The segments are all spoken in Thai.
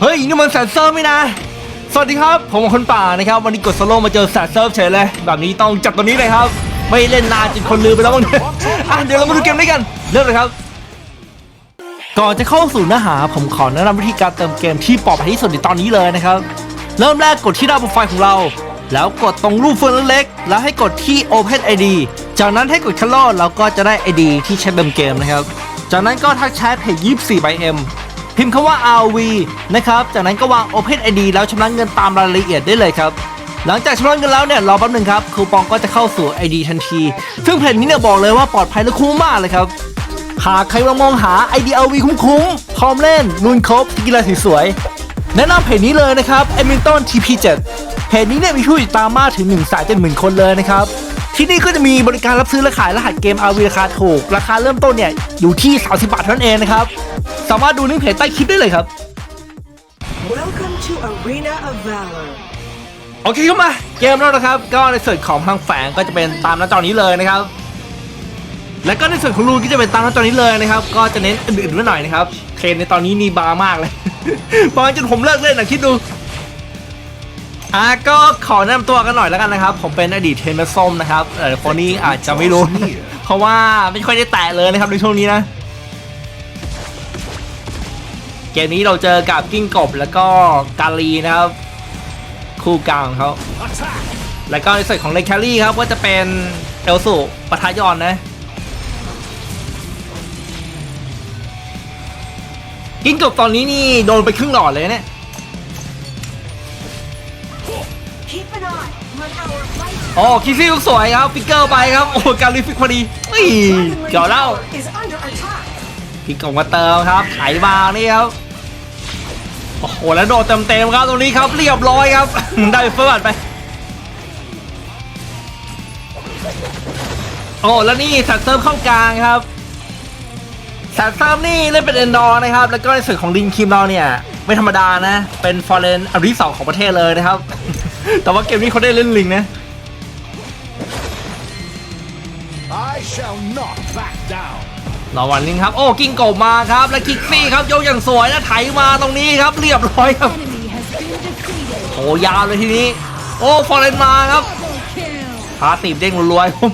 เฮ้ยนี่มันแซนเซอร์ไหมนะ สวัสดีครับ ผมคนป่านะครับ วันนี้กดโซโล่มาเจอแซนเซอร์เฉยเลย แบบนี้ต้องจับตัวนี้เลยครับ ไม่เล่นนานจนคนลืมไปแล้วมั้งเนี่ยอะเดี๋ยวเรามาดูเกมด้วยกัน เริ่มเลยครับ ก่อนจะเข้าสู่เนื้อหา ผมขอแนะนำวิธีการเติมเกมที่ปลอดภัยที่สุดในตอนนี้เลยนะครับ เริ่มแรกกดที่หน้าโปรไฟล์ของเรา แล้วกดตรงรูปเฟืองเล็กๆแล้วให้กดที่ Open ID จากนั้นให้กดคัลโลเราก็จะได้ ID ที่ใช้เติมเกมนะครับ จากนั้นก็ทักแชทเพจ24 by M พิมพ์คำว่า RV นะครับ จากนั้นก็วาง Open ID แล้วชำระเงินตามรายละเอียดได้เลยครับ หลังจากชำระเงินแล้วเนี่ยรอแป๊บหนึ่งครับคูปองก็จะเข้าสู่ ID ทันที ซึ่งเพจนี้เนี่ยบอกเลยว่าปลอดภัยและคุ้มมากเลยครับ หากใครลังมองหา IDLV คุ้มๆพร้อมเล่นลุนครบกีฬาสีสวยแนะนำเพจนี้เลยนะครับ e m i l t o n TP7 เพจนี้เนี่ยมีผู้ติดตามมากถึง1นึ่งแสนเจ็ดหมื่นคนเลยนะครับ ที่นี่ก็จะมีบริการรับซื้อและขายรหัสเกม RV ราคาถูก ราคาเริ่มต้นเนี่ยอยู่ที่ 30 บาทเท่านั้นเองนะครับ สามารถดูลิงก์เพจใต้คลิปได้เลยครับ Welcome to Arena of Valor. โอเคเข้ามาเกมแล้วนะครับ ก็ในส่วนของพลังแฝงก็จะเป็นตามหน้าจอนี้เลยนะครับ แล้วก็ในส่วนของรูนก็จะเป็นตามหน้าจอนี้เลยนะครับ ก็จะเน้นอื่นๆไว้หน่อยนะครับเทรนในตอนนี้นี่บางมากเลยบางจนผมเลิกเล่นนะคิดดูอะก็ขอแนะนำตัวกันหน่อยแล้วกันนะครับ ผมเป็นอดีตเทรนเนอร์ส้มนะครับเออคนนี้อาจจะไม่รู้ เพราะว่าไม่ค่อยได้แตะเลยนะครับในช่วงนี้นะ เกมนี้เราเจอกับกิ้งกบแล้วก็กาลีนะครับ คู่กลางของเขาแล้วก็ในส่วนของเลนแคลรี่ครับก็จะเป็นเอลสูปะทะยอนนะกิ้งกบตอนนี้นี่โดนไปครึ่งหลอดเลยเนี่ย Keep an eye on our light โอ้คิซี่ลูกสวยครับ ฟิกเกอร์ไปครับ โอ้การีฟิกพอดีเฮ้ย Dragon เกี่ยว Lady เล่า Tower is under attack. พี่กบมาเติมครับไถมานี่ครับ โอ้โหแล้วโดดเต็มๆครับตรงนี้ครับเรียบร้อยครับ ได้เฟิร์สไป โอ้แล้วนี่สัตว์เซิร์ฟเข้ากลางครับสัตว์เซิร์ฟนี่เล่นเป็นเอนดอร์นะครับ แล้วก็ในส่วนของลิงคิมเราเนี่ย ไม่ธรรมดานะ เป็นฟอร์เรนอันที่สองของประเทศเลยนะครับ แต่ว่าเกมนี้เขาได้เล่นลิงนะ I shall not back down. รอวันนึงครับ โอ้กิ้งกบมาครับ และคิกซี่ครับโยกอย่างสวยแล้วไถมาตรงนี้ครับเรียบร้อยครับโอ้ยาวเลยทีนี้ โอ้ฟอร์เรนมาครับพาตีบเด้งรวยๆครับ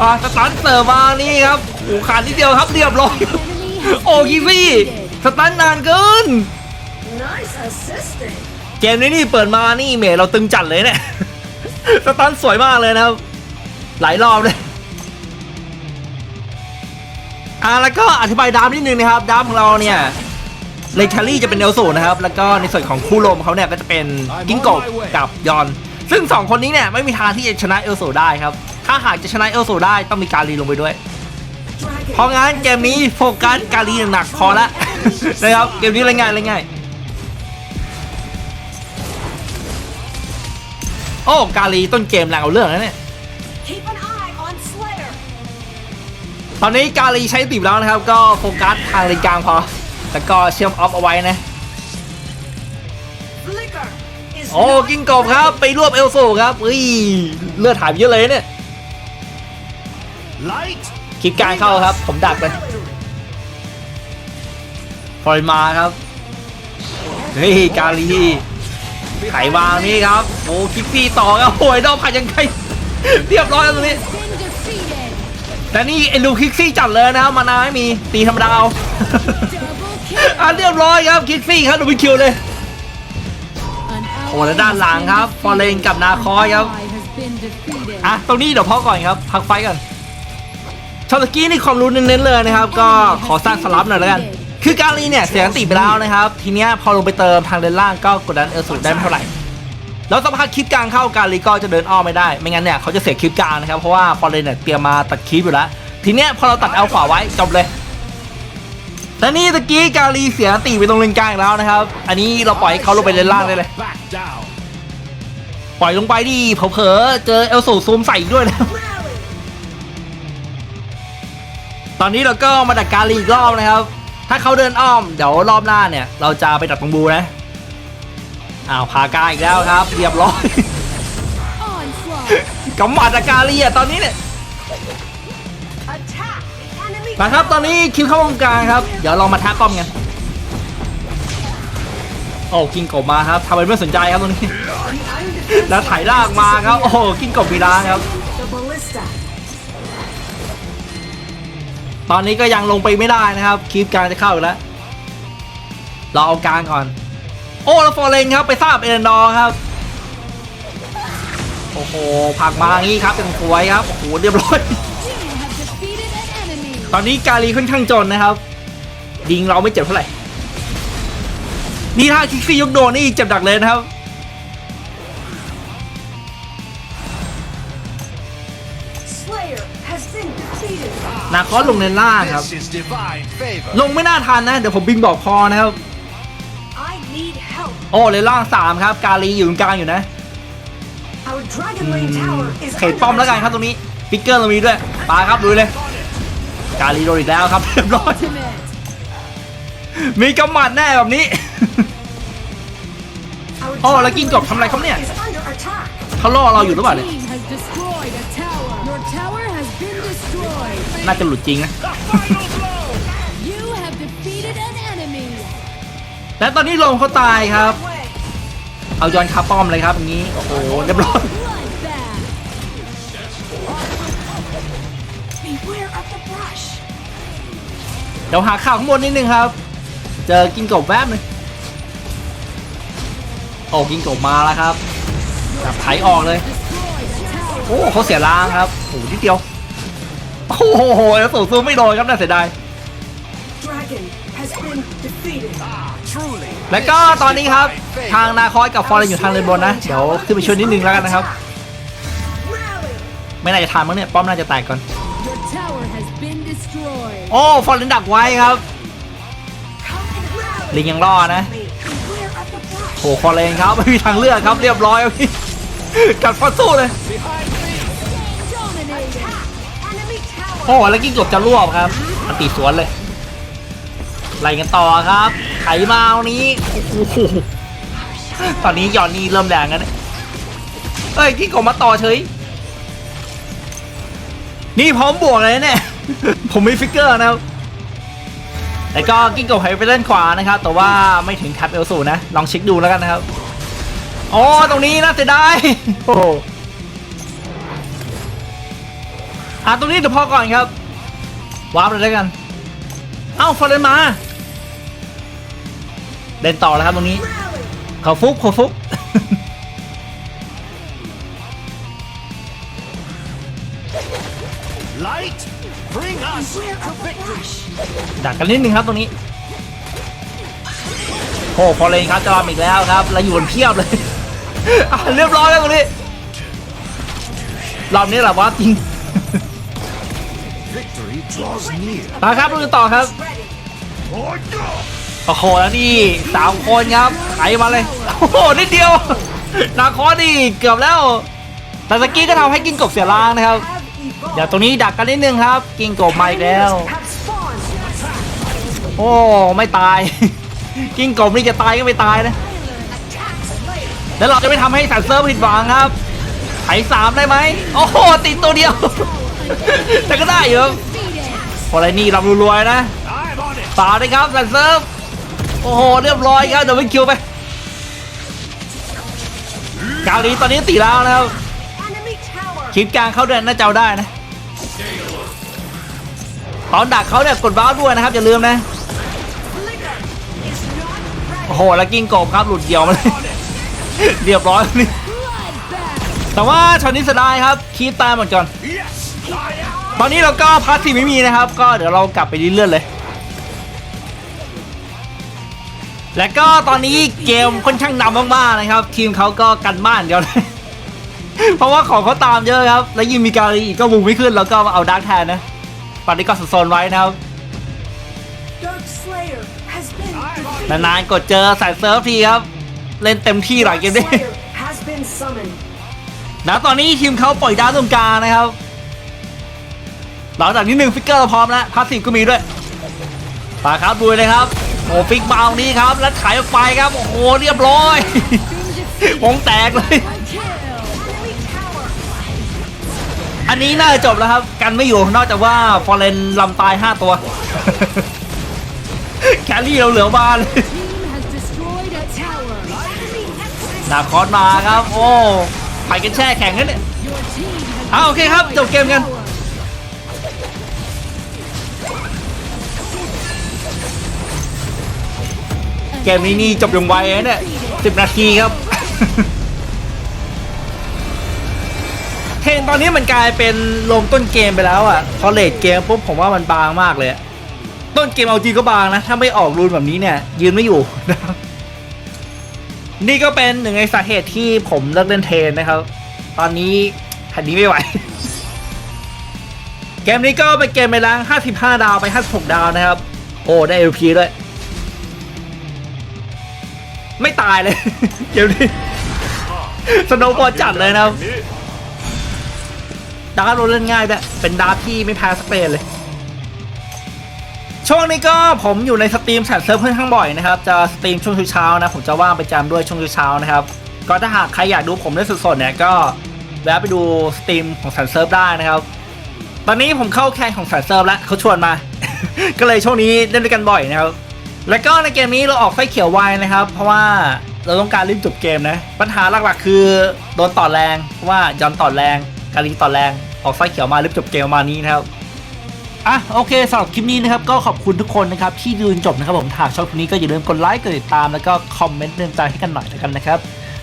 อ่าสตันเสิร์ฟมานี่ครับโอ้ขาดนิดเดียวครับเรียบร้อยโอ้คิกซี่สตันนานเกินเกมนี้นี่เปิดมานี่เมเราตึงจัดเลยเนี่ยสตันสวยมากเลยนะครับ หลายรอบเลย อ่าแล้วก็อธิบายดามนิดนึงนะครับดามของเราเนี่ยเลคลรี่จะเป็นเอลสูนะครับ แล้วก็ในส่วนของคู่ลมเขาเนี่ยก็จะเป็นกิ้งกบกับยอน ซึ่งสองคนนี้เนี่ยไม่มีทางที่จะชนะเอลสูได้ครับ ถ้าหากจะชนะเอลสูได้ต้องมีการีลงไปด้วย เพราะงั้นเกมนี้โฟกัสการรีหนักๆพอละนะครับเกมนี้เล่นง่ายเล่นง่ายโอ้การีต้นเกมแรงเอาเรื่องนะเนี่ย ตอนนี้การีใช้ติบแล้วนะครับ ก็โฟกัสทางเลนกลางพอ แล้วก็เชื่อมออฟเอาไว้นะ Flicker is โอ้ not กิ้งกบครับ ไปรวบเอลโซครับเฮ้ยเลือดหายไปเยอะเลยเนี่ย Light คลิกกลางเข้าครับ ผมดักเลยปล่อยมาครับเฮ้ยการีไขวางนี่ครับ โอ้คิกซี่ต่อครับโอ้ยดอกผ่านยังไงเรียบร้อยแล้วตรงนี้ been defeated. แต่นี่เอ็นดูคิกซี่จัดเลยนะครับมานาไม่มีตีธรรมดาเอาอะเรียบร้อยครับคิกซี่ครับดูเป็นคิวเลยโอ้แล้วด้านหลังครับฟอร์เรนกับนาคอยครับอะตรงนี้เดี๋ยวพักก่อนครับพักไฟก่อนชาวตกี้นี่ความรู้เน้นๆเลยนะครับ ก็ขอสร้างสลับหน่อยแล้วกัน คือการีเนี่ยเสียอันติไปแล้วนะครับ ทีเนี้ยพอลงไปเติมทางเลนล่างก็กดดันเอลสูได้ไม่เท่าไหร่ แล้วสักพักคลิปกลางเข้าการีก็จะเดินอ้อมไม่ได้ ไม่งั้นเนี่ยเขาจะเสียคลิปกลางนะครับ เพราะว่าฟอร์เรนเนี่ยเตรียมมาตัดคลิปอยู่แล้ว ทีเนี้ยพอเราตัดเอลขวาไว้จบเลยแต่นี่ตะกี้การีเสียติไปตรงเลนกลางแล้วนะครับ อันนี้เราปล่อยให้เขาลงไปเลนล่างได้เลย ปล่อยลงไปดิเผลอๆเจอเอลสูซูมใส่ด้วยนะตอนนี้เราก็มาดักการีอีกรอบนะครับ ถ้าเขาเดินอ้อม เดี๋ยวรอบหน้าเนี่ย เราจะไปดักตรงบูนะ อ้าวพากาอีกแล้วครับ เรียบร้อย กำหมัดอาการีอะตอนนี้เนี่ยมาครับตอนนี้คิวเข้าวงกางครับ เดี๋ยวลองมาท้าป้อมกันโอ้กิงกบมาครับทำเป็นไม่สนใจครับตรงนี้ แล้วถ่ายลากมาครับ โอ้กิงกบมีลาครับ ตอนนี้ก็ยังลงไปไม่ได้นะครับคลิปกลางจะเข้าอีกแล้วเราเอากลางก่อน โอ้แล้วฟอร์เรนครับไปทราบเอเดนดอร์ครับ โอ้โหผลักมาอย่างนี้ครับเป็นสวยครับ โอ้โหเรียบร้อย You have defeated an enemy. ตอนนี้กาลีค่อนข้างจนนะครับยิงเราไม่เจ็บเท่าไหร่ นี่ถ้าคิกซี่ยกโดนนี่เจ็บดักเลยนะครับ Slayer has been defeated. นาคอสลงในล่างครับ This is divine favor. ลงไม่น่าทันนะ เดี๋ยวผมบิงบอกพอนะครับ I need help. โอ้เลยล่างสามครับกาลีอยู่ตรงกลางอยู่นะ Our Dragon Lane Tower is เขตป้อมแล้วกันครับตรงนี้ปิกเกอร์เรามีด้วยปาครับลุยเลย กาลีโดนอีกแล้วครับเรียบร้อย Ultimate. มีกำหมัดแน่แบบนี้ Our Oh, Dragon lagi Lane kok, ทำอะไรครับ Tower เนี่ย is under attack. เขาล่อเราอยู่หรือเปล่า Your เนี่ย team has destroyed a tower. Your tower has been destroyed. น่าจะหลุดจริงนะ และตอนนี้ลมเขาตายครับ Way. เอาย้อนคาป้อมเลยครับอย่างนี้ โอ้โหเรียบร้อย Bloodbath. Beware of the brush. เดี๋ยวหาข่าวข้างบนนิดนึงครับ เจอกินกบแวบหนึงโอ้กินกบมาแล้วครับแบบไถออกเลย Destroyed a tower. โอ้เขาเสียล้างครับโอ้โหนิดเดียว โอ้โหแล้วสูสู้ไม่โดนครับน่าเสียดาย Dragon has been defeated. Truly. แล้วก็ตอนนี้ครับทางนาคอยกับฟอร์เรนอยู่ทางเลนบนนะ เดี๋ยวขึ้นไปช่วยนิดนึงแล้วกันนะครับ Rally. ไม่น่าจะทันมั้งเนี่ย ป้อมน่าจะแตกก่อน Your tower has been destroyed. โอ้ฟอร์เรนดักไว้ครับ Come and rally. ลิงยังรอดนะ Beware of the brush. โอ้ฟอร์เรนครับไม่มีทางเลือกครับเรียบร้อยครับพี่กัดฟันสู้เลย Behind me. Dominated. Enemy tower. โอ้แล้วกิ้งกบจะรวบครับมันตีสวนเลย ไล่กันต่อครับไถมาเอานี้ ตอนนี้ยอนนี่เริ่มแรงแล้วเนี่ยเอ้ยกิ้งกบมาต่อเฉย นี่พร้อมบวกเลยเนี่ย ผมมีฟิกเกอร์นะครับแล้วก็กิ้งกบหายไปเล่นขวานะครับ แต่ว่าไม่ถึงแท็บเอลสูนะ ลองเช็คดูแล้วกันนะครับอ๋อตรงนี้น่าเสียดายโอ้โหอะตรงนี้เดี๋ยวพอก่อนครับวาร์ปเลยแล้วกัน เอ้าฟอร์เรนมา เดินต่อแล้วครับตรงนี้ Rally. เขาฟุกเขาฟุก Light. Bring us Beware to of the victory. brush. ดักกันนิดนึงครับตรงนี้โอ้ฟอร์เรนครับจะรอมอีกแล้วครับแล้วอยู่บนเพียบเลยอะเรียบร้อยแล้วตรงนี้รอบนี้แหละว่าจริง Victory draws near. มาครับดูต่อครับ Ready. Or no. โอ้โหแล้วนี่สามคนครับไถมาเลย โอ้โหนิดเดียวนาคอนี่เกือบแล้วแต่สกี้ก็ทำให้กินกบเสียล้างนะครับเดี๋ยวตรงนี้ดักกันนิดนึงครับ กินกบมาอีกแล้ว โอ้ไม่ตาย กินกบนี่จะตายก็ไม่ตายนะแล้วเราจะไม่ทำให้สัตว์เซิร์ฟผิดหวังครับไถสามได้ไหมโอ้โหติดตัวเดียว แต่ก็ได้อยู่ครับ Defeated. พอไรนี่รับรวยๆนะตาเลยครับสัตว์เซิร์ฟ โอ้โหเรียบร้อยครับเดี๋ยวไปคิวไปกาลีตอนนี้ตีแล้วนะครับ Enemy tower. คลิปกลางเขาเดินน่าจะเอาได้นะ ตอนดักเขาเนี่ยกดบ้าร์ปด้วยนะครับ อย่าลืมนะ Flicker is not ready. โอ้โหแล้วกิ้งกบครับหลุดเดี่ยวมาเลยเรียบร้อยนี่ Bloodbath. แต่ว่าช็อตนี้เสียดายครับคีบตายหมดก่อน Yes. I am. ตอนนี้เราก็พาร์ทสี่ไม่มีนะครับ ก็เดี๋ยวเรากลับไปเรื่อยๆเลย และก็ตอนนี้เกมค่อนข้างนำมากๆนะครับ ทีมเขาก็กันบ้านเดียวเลยเพราะว่าของเขาตามเยอะครับ แล้วยิ่งมีการอีกก็มุงไม่ขึ้น แล้วก็เอาดาร์กแทนนะตอนนี้ก็โซนไว้นะครับนานๆกดเจอสายเซิร์ฟทีครับ เล่นเต็มที่หลายเกมนี้ Slayer has been summoned. นะตอนนี้ทีมเขาปล่อยดาวตรงกลางนะครับ หลังจากนี้หนึ่งฟิกเกอร์เราพร้อมแล้วพาสซีฟก็มีด้วยปาครับดูเลยครับ โอ้ฟิกบาล์นี้ครับแล้วขายออกไปครับโอ้โหเรียบร้อย Been defeated. วงแตกเลย อันนี้น่าจะจบแล้วครับ กันไม่อยู่นอกจากว่าฟอร์เรนลำตาย 5 ตัวแครี่เราเหลือบานเลย Team has destroyed a tower. นาคอสมาครับ โอ้ไปกันแช่แข็งกันเนี่ยเอาโอเคครับ จบเกมกัน เกมนี้นี่จบอย่างไวนะเนี่ยสิบนาทีครับ เทนตอนนี้มันกลายเป็นลงต้นเกมไปแล้วอะพอเลดเกมปุ๊บผมว่ามันบางมากเลย ต้นเกมเอาจริงก็บางนะ ถ้าไม่ออกรูนแบบนี้เนี่ย ยืนไม่อยู่นะครับนี่ก็เป็นหนึ่งในสาเหตุที่ผมเลิกเล่นเทนนะครับ ตอนนี้แผ่นนี้ไม่ไหว เกมนี้ก็เป็นเกมไปล้าง 55 ดาวไป 56 ดาวนะครับ โอ้ ได้ LP ด้วย ไม่ตายเลย เกมนี้สโนว์บอลจัดเลยนะครับดาร์กโรเล่นง่ายด้วยเป็นดาร์กที่ไม่แพ้สเปนเลย ช่วงนี้ก็ผมอยู่ในสตรีมแสนเซิร์ฟค่อนข้างบ่อยนะครับ จะสตรีมช่วงเช้านะ ผมจะว่างไปจำด้วยช่วงเช้านะครับ ก็ถ้าหากใครอยากดูผมเล่นสดๆเนี่ยก็แวะไปดูสตรีมของแสนเซิร์ฟได้นะครับ ตอนนี้ผมเข้าแข่งของแสนเซิร์ฟแล้วเขาชวนมา ก็เลยช่วงนี้เล่นด้วยกันบ่อยนะครับ แล้วก็ในเกมนี้เราออกไฟเขียวไวนะครับ เพราะว่าเราต้องการรีบจบเกมนะ ปัญหาหลักๆ คือโดนต่อแรงเพราะว่ายอนต่อแรงการลิงต่อแรงออกไฟเขียวมารีบจบเกมประมาณนี้นะครับอะโอเคสำหรับคลิปนี้นะครับก็ขอบคุณทุกคนนะครับที่ดูจนจบนะครับผมถ้าชอบคลิปนี้ก็อย่าลืมกดไลค์กดติดตามแล้วก็คอมเมนต์เตือนใจให้กันหน่อยแล้วกันนะครับ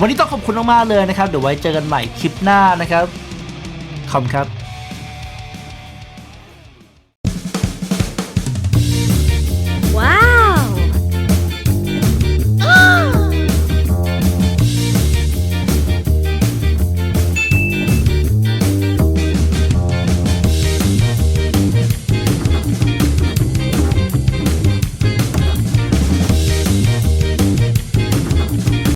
วันนี้ต้องขอบคุณมากๆเลยนะครับเดี๋ยวไว้เจอกันใหม่คลิปหน้านะครับขอบคุณครับ